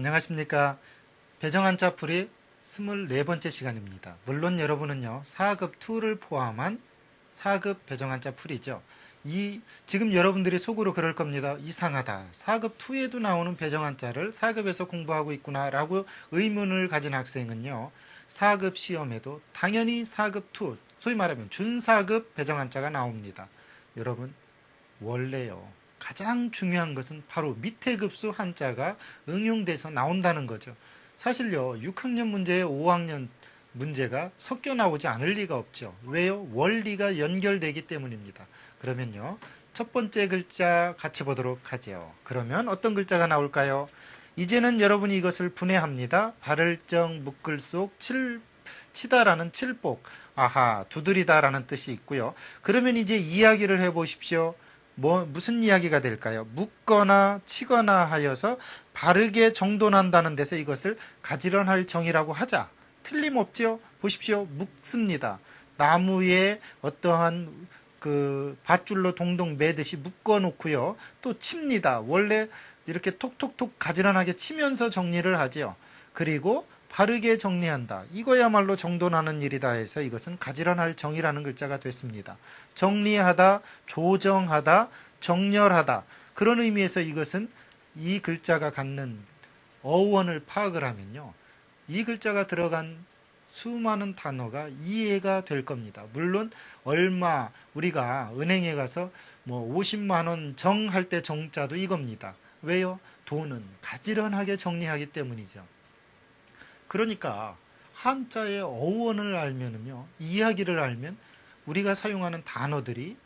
안녕하십니까. 배정한자 풀이 24번째 시간입니다. 물론 여러분은요, 4급 2를 포함한 4급 배정한자 풀이죠. 이, 지금 여러분들이 속으로 그럴 겁니다. 이상하다. 4급 2에도 나오는 배정한 자를 4급에서 공부하고 있구나. 라고 의문을 가진 학생은요, 4급 시험에도 당연히 4급 2, 소위 말하면 준4급 배정한 자가 나옵니다. 여러분, 원래요. 가장 중요한 것은 바로 밑에 급수 한자가 응용돼서 나온다는 거죠. 사실요, 6학년 문제에 5학년 문제가 섞여 나오지 않을 리가 없죠. 왜요? 원리가 연결되기 때문입니다. 그러면요, 첫 번째 글자 같이 보도록 하죠. 그러면 어떤 글자가 나올까요? 이제는 여러분이 이것을 분해합니다. 발을정, 묶을 속, 칠, 치다라는 칠복, 아하, 두드리다라는 뜻이 있고요. 그러면 이제 이야기를 해보십시오. 뭐 무슨 이야기가 될까요? 묻거나 치거나 하여서 바르게 정돈한다는 데서 이것을 가지런할 정이라고 하자. 틀림없지요? 보십시오. 묶습니다. 나무에 어떠한 그 밧줄로 동동 매듯이 묶어 놓고요. 또 칩니다. 원래 이렇게 톡톡톡 가지런하게 치면서 정리를 하지요. 그리고 바르게 정리한다. 이거야말로 정돈하는 일이다 해서 이것은 가지런할 정이라는 글자가 됐습니다. 정리하다, 조정하다, 정렬하다. 그런 의미에서 이것은 이 글자가 갖는 어원을 파악을 하면요. 이 글자가 들어간 수많은 단어가 이해가 될 겁니다. 물론 얼마 우리가 은행에 가서 뭐 50만 원 정할 때 정자도 이겁니다. 왜요? 돈은 가지런하게 정리하기 때문이죠. 그러니까 한자의 어원을 알면은요, 이야기를 알면 우리가 사용하는 단어들이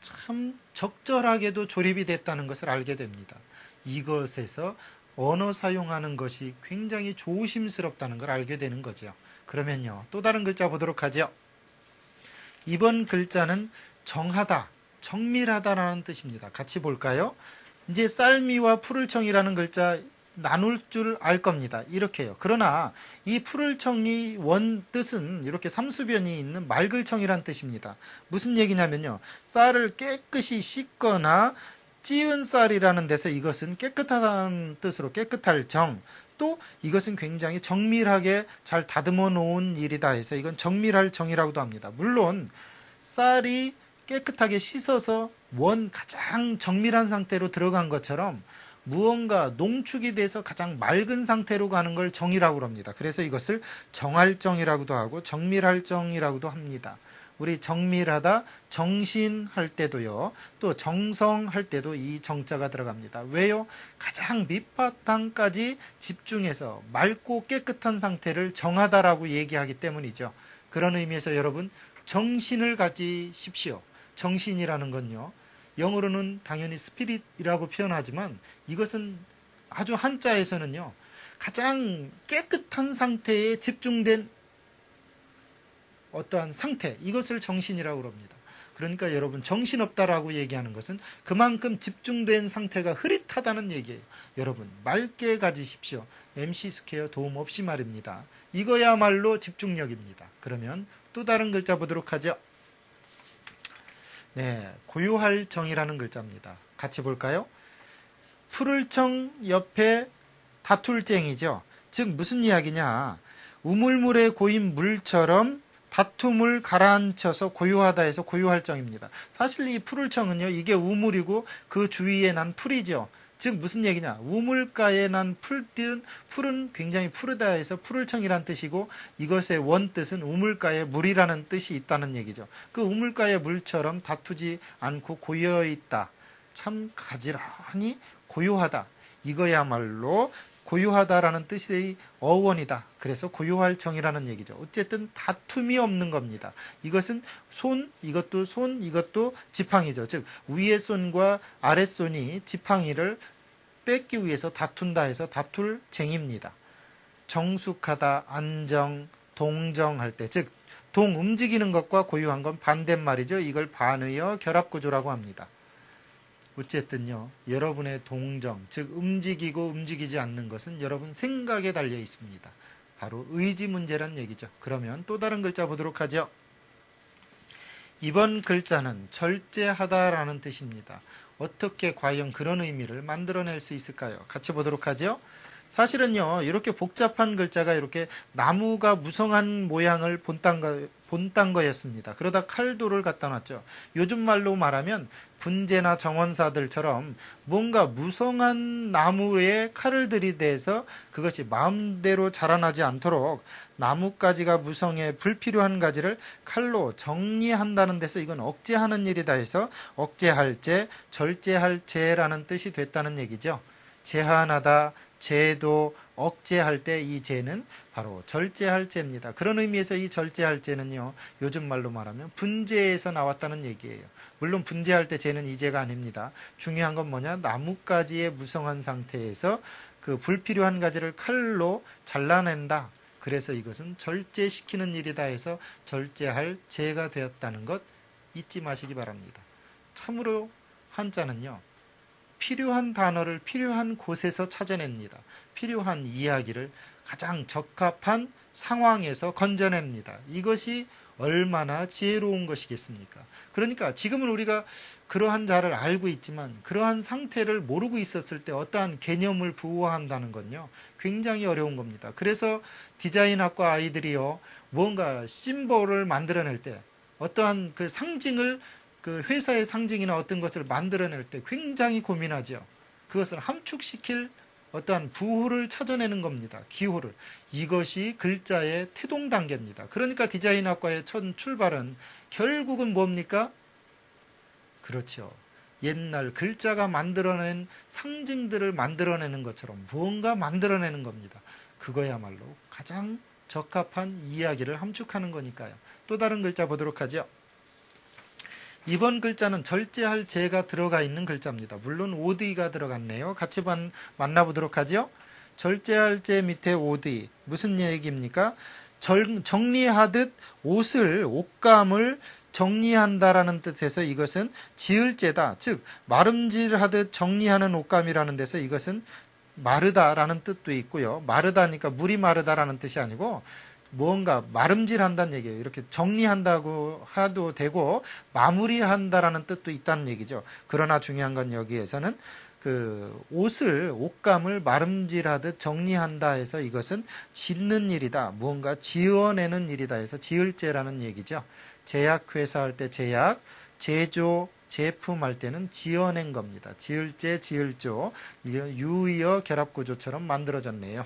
참 적절하게도 조립이 됐다는 것을 알게 됩니다. 이것에서 언어 사용하는 것이 굉장히 조심스럽다는 걸 알게 되는 거죠. 그러면요, 또 다른 글자 보도록 하죠. 이번 글자는 정하다, 정밀하다라는 뜻입니다. 같이 볼까요? 이제 쌀미와 푸를청이라는 글자 나눌 줄 알 겁니다. 이렇게요. 그러나 이 푸를청이 원 뜻은 이렇게 삼수변이 있는 맑을청이란 뜻입니다. 무슨 얘기냐면요. 쌀을 깨끗이 씻거나 찌은 쌀이라는 데서 이것은 깨끗하다는 뜻으로 깨끗할 정, 또 이것은 굉장히 정밀하게 잘 다듬어 놓은 일이다 해서 이건 정밀할 정이라고도 합니다. 물론 쌀이 깨끗하게 씻어서 원 가장 정밀한 상태로 들어간 것처럼 무언가 농축이 돼서 가장 맑은 상태로 가는 걸 정이라고 합니다. 그래서 이것을 정할정이라고도 하고 정밀할정이라고도 합니다. 우리 정밀하다, 정신할 때도요, 또 정성할 때도 이 정자가 들어갑니다. 왜요? 가장 밑바탕까지 집중해서 맑고 깨끗한 상태를 정하다라고 얘기하기 때문이죠. 그런 의미에서 여러분, 정신을 가지십시오. 정신이라는 건요, 영어로는 당연히 스피릿이라고 표현하지만 이것은 아주 한자에서는요, 가장 깨끗한 상태에 집중된 어떠한 상태, 이것을 정신이라고 합니다. 그러니까 여러분 정신없다라고 얘기하는 것은 그만큼 집중된 상태가 흐릿하다는 얘기예요. 여러분 맑게 가지십시오. MC 스퀘어 도움 없이 말입니다. 이거야말로 집중력입니다. 그러면 또 다른 글자 보도록 하죠. 네, 고요할 정이라는 글자입니다. 같이 볼까요? 푸를 청 옆에 다툴쟁이죠. 즉 무슨 이야기냐? 우물물에 고인 물처럼 다툼을 가라앉혀서 고요하다 해서 고요할 정입니다. 사실 이 푸를청은요, 이게 우물이고 그 주위에 난 풀이죠. 즉 무슨 얘기냐? 우물가에 난 풀은 풀은 굉장히 푸르다 해서 푸를청이란 뜻이고 이것의 원 뜻은 우물가에 물이라는 뜻이 있다는 얘기죠. 그 우물가의 물처럼 다투지 않고 고여 있다. 참 가지런히 고요하다. 이거야말로 고요하다라는 뜻의 어원이다. 그래서 고요할 정이라는 얘기죠. 어쨌든 다툼이 없는 겁니다. 이것은 손, 이것도 손, 이것도 지팡이죠. 즉 위의 손과 아래 손이 지팡이를 뺏기 위해서 다툰다 해서 다툴 쟁입니다. 정숙하다, 안정, 동정할 때, 즉, 동 움직이는 것과 고유한 건 반대말이죠. 이걸 반의어 결합구조라고 합니다. 어쨌든요, 여러분의 동정, 즉 움직이고 움직이지 않는 것은 여러분 생각에 달려 있습니다. 바로 의지 문제란 얘기죠. 그러면 또 다른 글자 보도록 하죠. 이번 글자는 절제하다라는 뜻입니다. 어떻게 과연 그런 의미를 만들어낼 수 있을까요? 같이 보도록 하죠. 사실은요, 이렇게 복잡한 글자가 이렇게 나무가 무성한 모양을 본딴 거, 본딴 거였습니다. 그러다 칼도를 갖다 놨죠. 요즘 말로 말하면 분재나 정원사들처럼 뭔가 무성한 나무에 칼을 들이대서 그것이 마음대로 자라나지 않도록 나뭇가지가 무성해 불필요한 가지를 칼로 정리한다는 데서 이건 억제하는 일이다 해서 억제할 제, 절제할 제라는 뜻이 됐다는 얘기죠. 제한하다, 제도, 억제할 때 이 제는 바로 절제할 제입니다. 그런 의미에서 이 절제할 제는요, 요즘 말로 말하면 분재에서 나왔다는 얘기예요. 물론 분재할 때 제는 이 제가 아닙니다. 중요한 건 뭐냐? 나뭇가지의 무성한 상태에서 그 불필요한 가지를 칼로 잘라낸다. 그래서 이것은 절제시키는 일이다 해서 절제할 제가 되었다는 것 잊지 마시기 바랍니다. 참으로 한자는요, 필요한 단어를 필요한 곳에서 찾아냅니다. 필요한 이야기를 가장 적합한 상황에서 건져냅니다. 이것이 얼마나 지혜로운 것이겠습니까? 그러니까 지금은 우리가 그러한 자를 알고 있지만 그러한 상태를 모르고 있었을 때 어떠한 개념을 부호한다는 건요. 굉장히 어려운 겁니다. 그래서 디자인학과 아이들이요. 뭔가 심볼을 만들어낼 때 어떠한 그 상징을 그 회사의 상징이나 어떤 것을 만들어낼 때 굉장히 고민하죠. 그것을 함축시킬 어떠한 부호를 찾아내는 겁니다. 기호를. 이것이 글자의 태동 단계입니다. 그러니까 디자인학과의 첫 출발은 결국은 뭡니까? 그렇죠. 옛날 글자가 만들어낸 상징들을 만들어내는 것처럼 무언가 만들어내는 겁니다. 그거야말로 가장 적합한 이야기를 함축하는 거니까요. 또 다른 글자 보도록 하죠. 이번 글자는 절제할 제가 들어가 있는 글자입니다. 물론 오드이가 들어갔네요. 같이 만, 만나보도록 하죠. 절제할 제 밑에 오드이 무슨 얘기입니까? 절, 정리하듯 옷을 옷감을 정리한다라는 뜻에서 이것은 지을제다. 즉 마름질하듯 정리하는 옷감이라는 데서 이것은 마르다라는 뜻도 있고요. 마르다니까 물이 마르다라는 뜻이 아니고 무언가 마름질한다는 얘기예요. 이렇게 정리한다고 해도 되고 마무리한다라는 뜻도 있다는 얘기죠. 그러나 중요한 건 여기에서는 그 옷을 옷감을 마름질하듯 정리한다 해서 이것은 짓는 일이다. 무언가 지어내는 일이다 해서 지을제라는 얘기죠. 제약회사 할 때 제약, 제조, 제품 할 때는 지어낸 겁니다. 지을제, 지을조, 유의어 결합구조처럼 만들어졌네요.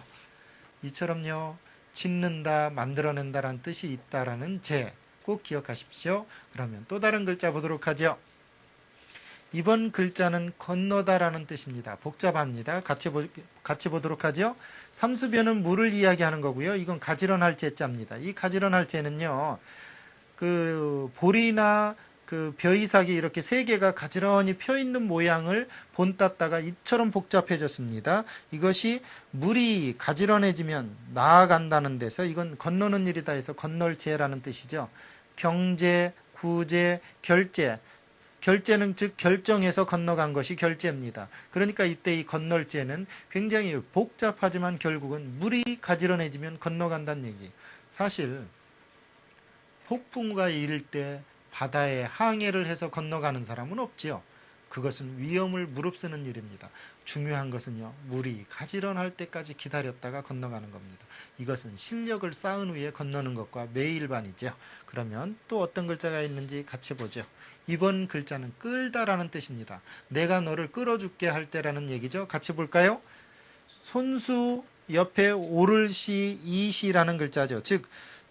이처럼요, 짓는다, 만들어낸다라는 뜻이 있다라는 제 꼭 기억하십시오. 그러면 또 다른 글자 보도록 하죠. 이번 글자는 건너다라는 뜻입니다. 복잡합니다. 같이, 보, 같이 보도록 하죠. 삼수변은 물을 이야기하는 거고요. 이건 가지런할 제자입니다. 이 가지런할 제는요, 그 볼이나 그 벼이삭이 이렇게 세 개가 가지런히 펴 있는 모양을 본땄다가 이처럼 복잡해졌습니다. 이것이 물이 가지런해지면 나아간다는 데서 이건 건너는 일이다 해서 건널제라는 뜻이죠. 경제, 구제, 결제. 결제는 즉 결정해서 건너간 것이 결제입니다. 그러니까 이때 이 건널제는 굉장히 복잡하지만 결국은 물이 가지런해지면 건너간다는 얘기. 사실 폭풍과 이를 때 바다에 항해를 해서 건너가는 사람은 없지요. 그것은 위험을 무릅쓰는 일입니다. 중요한 것은요, 물이 가지런할 때까지 기다렸다가 건너가는 겁니다. 이것은 실력을 쌓은 후에 건너는 것과 매일반이죠. 그러면 또 어떤 글자가 있는지 같이 보죠. 이번 글자는 끌다라는 뜻입니다. 내가 너를 끌어줄게 할 때라는 얘기죠. 같이 볼까요? 손수 옆에 오를 시, 이시라는 글자죠. 즉,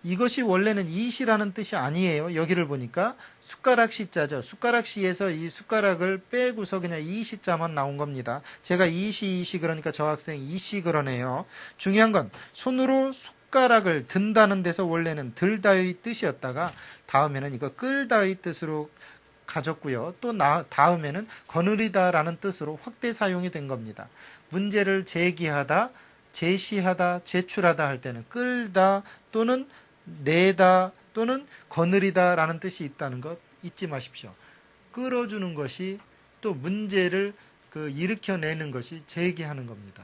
이것이 원래는 이시라는 뜻이 아니에요. 여기를 보니까 숟가락 시자죠. 숟가락 시에서 이 숟가락을 빼고서 그냥 이시자만 나온 겁니다. 제가 이시 이시 그러니까 저 학생 이시 그러네요. 중요한 건 손으로 숟가락을 든다는 데서 원래는 들다의 뜻이었다가 다음에는 이거 끌다의 뜻으로 가졌고요. 또 나, 다음에는 거느리다라는 뜻으로 확대 사용이 된 겁니다. 문제를 제기하다, 제시하다, 제출하다 할 때는 끌다 또는 내다 또는 거느리다라는 뜻이 있다는 것 잊지 마십시오. 끌어주는 것이 또 문제를 그 일으켜내는 것이 제기하는 겁니다.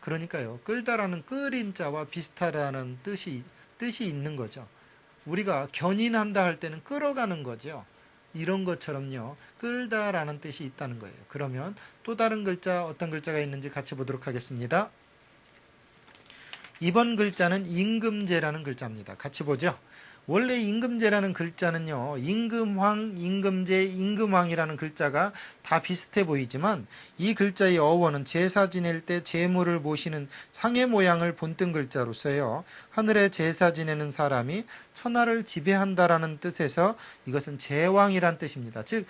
그러니까요, 끌다라는 끌인 자와 비슷하다는 뜻이 뜻이 있는 거죠. 우리가 견인한다 할 때는 끌어가는 거죠. 이런 것처럼요, 끌다라는 뜻이 있다는 거예요. 그러면 또 다른 글자, 어떤 글자가 있는지 같이 보도록 하겠습니다. 이번 글자는 임금제라는 글자입니다. 같이 보죠. 원래 임금제라는 글자는요, 임금황, 임금제, 임금왕이라는 글자가 다 비슷해 보이지만 이 글자의 어원은 제사 지낼 때 제물을 모시는 상의 모양을 본뜬 글자로 써요. 하늘에 제사 지내는 사람이 천하를 지배한다라는 뜻에서 이것은 제왕이란 뜻입니다. 즉,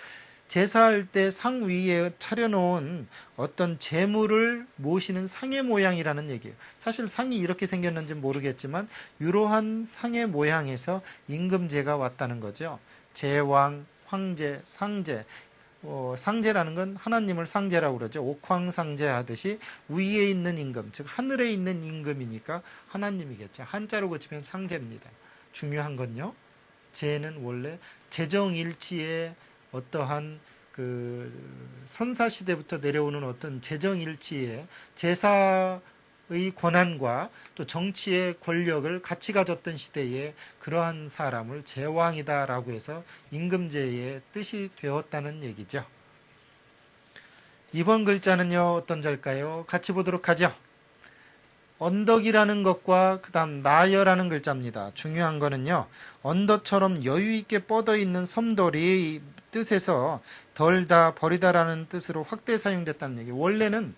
제사할 때 상 위에 차려놓은 어떤 재물을 모시는 상의 모양이라는 얘기예요. 사실 상이 이렇게 생겼는지 모르겠지만 이러한 상의 모양에서 임금제가 왔다는 거죠. 제왕, 황제, 상제. 어, 상제라는 건 하나님을 상제라고 그러죠. 옥황상제 하듯이 위에 있는 임금, 즉 하늘에 있는 임금이니까 하나님이겠죠. 한자로 고치면 상제입니다. 중요한 건요. 제는 원래 재정일치의 어떠한 그 선사 시대부터 내려오는 어떤 재정 일치에 제사의 권한과 또 정치의 권력을 같이 가졌던 시대에 그러한 사람을 제왕이다라고 해서 임금제의 뜻이 되었다는 얘기죠. 이번 글자는요 어떤 절까요? 같이 보도록 하죠. 언덕이라는 것과 그 다음 나여라는 글자입니다. 중요한 거는요. 언덕처럼 여유 있게 뻗어 있는 섬돌이 뜻에서 덜다 버리다라는 뜻으로 확대 사용됐다는 얘기. 원래는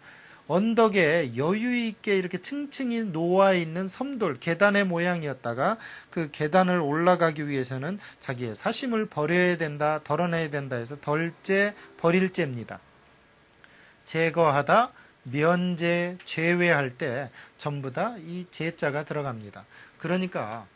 언덕에 여유 있게 이렇게 층층이 놓아 있는 섬돌 계단의 모양이었다가 그 계단을 올라가기 위해서는 자기의 사심을 버려야 된다, 덜어내야 된다 해서 덜제, 버릴제입니다. 제거하다, 면제, 제외할 때 전부 다 이 제자가 들어갑니다. 그러니까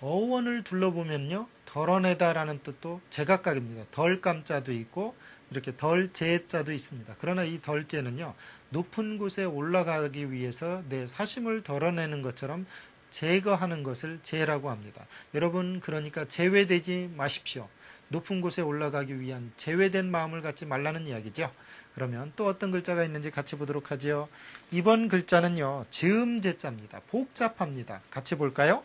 어원을 둘러보면요. 덜어내다라는 뜻도 제각각입니다. 덜 깜자도 있고 이렇게 덜 제자도 있습니다. 그러나 이 덜제는요. 높은 곳에 올라가기 위해서 내 사심을 덜어내는 것처럼 제거하는 것을 제라고 합니다. 여러분 그러니까 제외되지 마십시오. 높은 곳에 올라가기 위한 제외된 마음을 갖지 말라는 이야기죠. 그러면 또 어떤 글자가 있는지 같이 보도록 하지요. 이번 글자는요. 즈음 제자입니다. 복잡합니다. 같이 볼까요?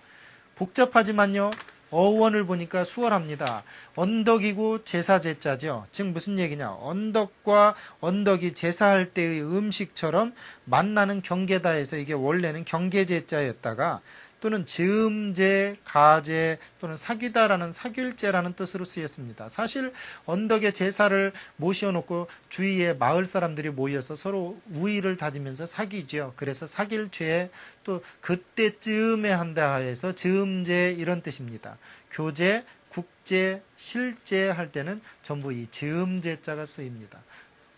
복잡하지만요. 어원을 보니까 수월합니다. 언덕이고 제사 제자죠. 즉 무슨 얘기냐? 언덕과 언덕이 제사할 때의 음식처럼 만나는 경계다에서 이게 원래는 경계제자였다가 또는 즈음제, 가제 또는 사귀다라는 사귈제라는 뜻으로 쓰였습니다. 사실 언덕에 제사를 모셔놓고 주위에 마을 사람들이 모여서 서로 우위를 다지면서 사귀죠. 그래서 사귈죄 또 그때쯤에 한다 해서 즈음제 이런 뜻입니다. 교제, 국제, 실제 할 때는 전부 이 즈음제자가 쓰입니다.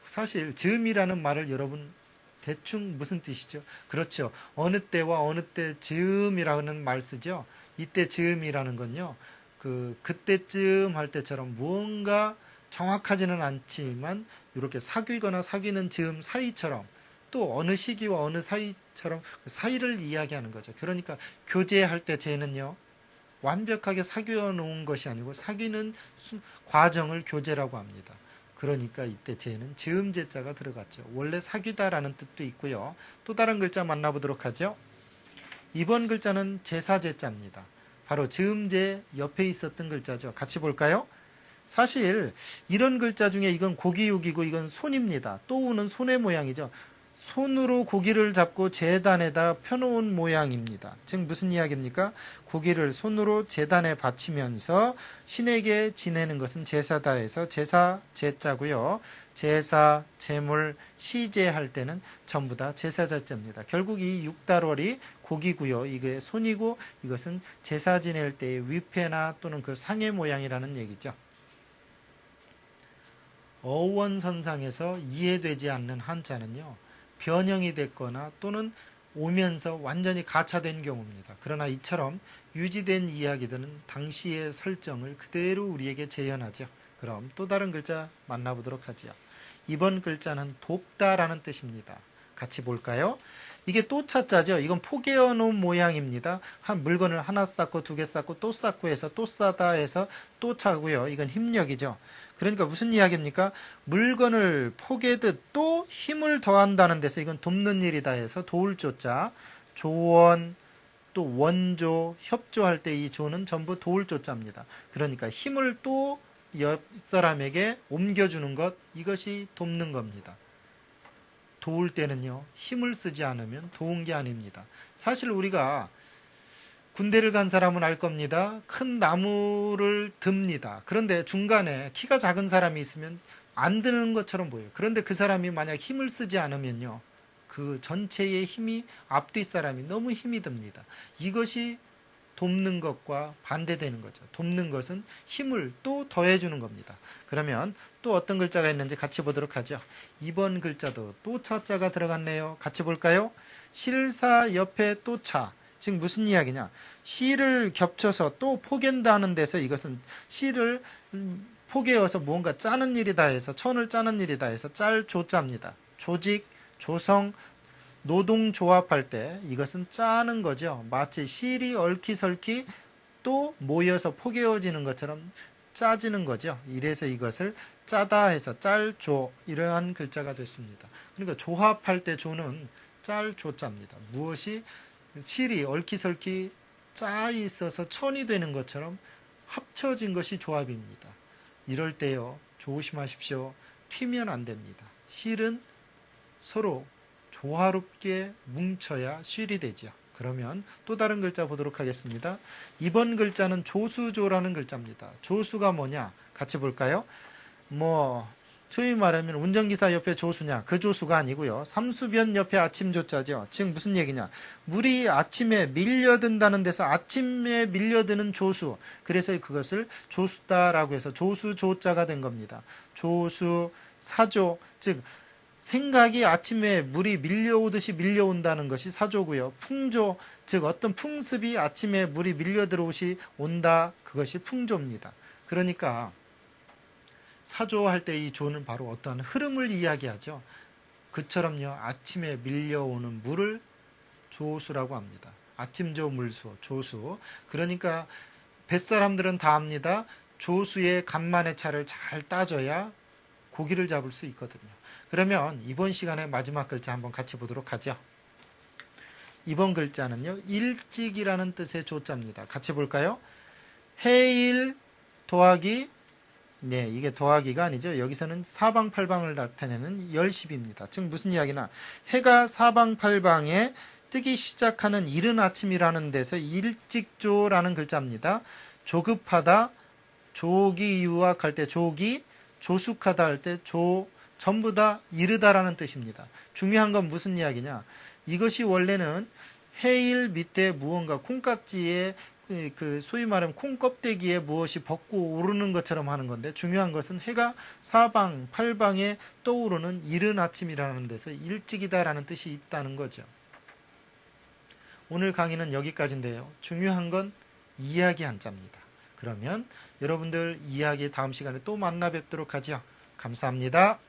사실 즈음이라는 말을 여러분 대충 무슨 뜻이죠? 그렇죠. 어느 때와 어느 때 즈음이라는 말 쓰죠. 이때 즈음이라는 건요. 그 그때쯤 할 때처럼 무언가 정확하지는 않지만 이렇게 사귀거나 사귀는 즈음 사이처럼 또 어느 시기와 어느 사이처럼 그 사이를 이야기하는 거죠. 그러니까 교제할 때 쟤는요. 완벽하게 사귀어 놓은 것이 아니고 사귀는 과정을 교제라고 합니다. 그러니까 이때 제는 즈음제자가 들어갔죠. 원래 사귀다라는 뜻도 있고요. 또 다른 글자 만나보도록 하죠. 이번 글자는 제사제자입니다. 바로 즈음제 옆에 있었던 글자죠. 같이 볼까요? 사실 이런 글자 중에 이건 고기육이고 이건 손입니다. 또 우는 손의 모양이죠. 손으로 고기를 잡고 재단에다 펴놓은 모양입니다. 즉 무슨 이야기입니까? 고기를 손으로 재단에 바치면서 신에게 지내는 것은 제사다 해서 제사 제자고요. 제사, 제물, 시제할 때는 전부 다 제사 자자입니다. 결국 이 육달월이 고기고요. 이게 손이고 이것은 제사 지낼 때의 위패나 또는 그 상의 모양이라는 얘기죠. 어원선상에서 이해되지 않는 한자는요. 변형이 됐거나 또는 오면서 완전히 가차된 경우입니다. 그러나 이처럼 유지된 이야기들은 당시의 설정을 그대로 우리에게 재현하죠. 그럼 또 다른 글자 만나보도록 하지요. 이번 글자는 돕다라는 뜻입니다. 같이 볼까요? 이게 또 차자죠. 이건 포개어 놓은 모양입니다. 한 물건을 하나 쌓고 두 개 쌓고 또 쌓고 해서 또 싸다 해서 또 차고요. 이건 힘력이죠. 그러니까 무슨 이야기입니까? 물건을 포개듯 또 힘을 더한다는 데서 이건 돕는 일이다 해서 도울 조자, 조원, 또 원조, 협조할 때 이 조는 전부 도울 조자입니다. 그러니까 힘을 또 옆 사람에게 옮겨주는 것, 이것이 돕는 겁니다. 도울 때는요, 힘을 쓰지 않으면 도운 게 아닙니다. 사실 우리가 군대를 간 사람은 알 겁니다. 큰 나무를 듭니다. 그런데 중간에 키가 작은 사람이 있으면 안 드는 것처럼 보여요. 그런데 그 사람이 만약 힘을 쓰지 않으면요. 그 전체의 힘이 앞뒤 사람이 너무 힘이 듭니다. 이것이 돕는 것과 반대되는 거죠. 돕는 것은 힘을 또 더해주는 겁니다. 그러면 또 어떤 글자가 있는지 같이 보도록 하죠. 2번 글자도 또 차자가 들어갔네요. 같이 볼까요? 실사 옆에 또 차. 즉 무슨 이야기냐? 시를 겹쳐서 또 포갠다는 데서 이것은 시를 음, 포개어서 무언가 짜는 일이다 해서 천을 짜는 일이다 해서 짤 조자입니다. 조직, 조성, 노동 조합할 때 이것은 짜는 거죠. 마치 실이 얽히설키 또 모여서 포개어지는 것처럼 짜지는 거죠. 이래서 이것을 짜다 해서 짤조 이러한 글자가 됐습니다. 그러니까 조합할 때 조는 짤조자입니다. 무엇이 실이 얽히설키 짜 있어서 천이 되는 것처럼 합쳐진 것이 조합입니다. 이럴 때요, 조심하십시오. 튀면 안 됩니다. 실은 서로 조화롭게 뭉쳐야 실이 되죠. 그러면 또 다른 글자 보도록 하겠습니다. 이번 글자는 조수조라는 글자입니다. 조수가 뭐냐? 같이 볼까요? 뭐, 소위 말하면 운전기사 옆에 조수냐 그 조수가 아니고요. 삼수변 옆에 아침조자죠. 즉 무슨 얘기냐. 물이 아침에 밀려든다는 데서 아침에 밀려드는 조수. 그래서 그것을 조수다라고 해서 조수조자가 된 겁니다. 조수, 사조, 즉 생각이 아침에 물이 밀려오듯이 밀려온다는 것이 사조고요. 풍조, 즉 어떤 풍습이 아침에 물이 밀려 들어오시 온다. 그것이 풍조입니다. 그러니까 사조할 때 이 조는 바로 어떠한 흐름을 이야기하죠. 그처럼요, 아침에 밀려오는 물을 조수라고 합니다. 아침조 물수, 조수. 그러니까 뱃사람들은 다 압니다. 조수의 간만의 차를 잘 따져야 고기를 잡을 수 있거든요. 그러면 이번 시간에 마지막 글자 한번 같이 보도록 하죠. 이번 글자는요, 일찍이라는 뜻의 조자입니다. 같이 볼까요? 해일 더하기 네, 이게 더하기가 아니죠. 여기서는 사방팔방을 나타내는 열십입니다. 즉 무슨 이야기나 해가 사방팔방에 뜨기 시작하는 이른 아침이라는 데서 일찍조라는 글자입니다. 조급하다, 조기 유학할 때 조기, 조숙하다 할 때 조, 전부 다 이르다라는 뜻입니다. 중요한 건 무슨 이야기냐? 이것이 원래는 해일 밑에 무언가 콩깍지에 그 소위 말하면 콩 껍데기에 무엇이 벗고 오르는 것처럼 하는 건데 중요한 것은 해가 사방 팔방에 떠오르는 이른 아침이라는 데서 일찍이다라는 뜻이 있다는 거죠. 오늘 강의는 여기까지인데요. 중요한 건 이야기 한자입니다. 그러면 여러분들 이야기 다음 시간에 또 만나 뵙도록 하죠. 감사합니다.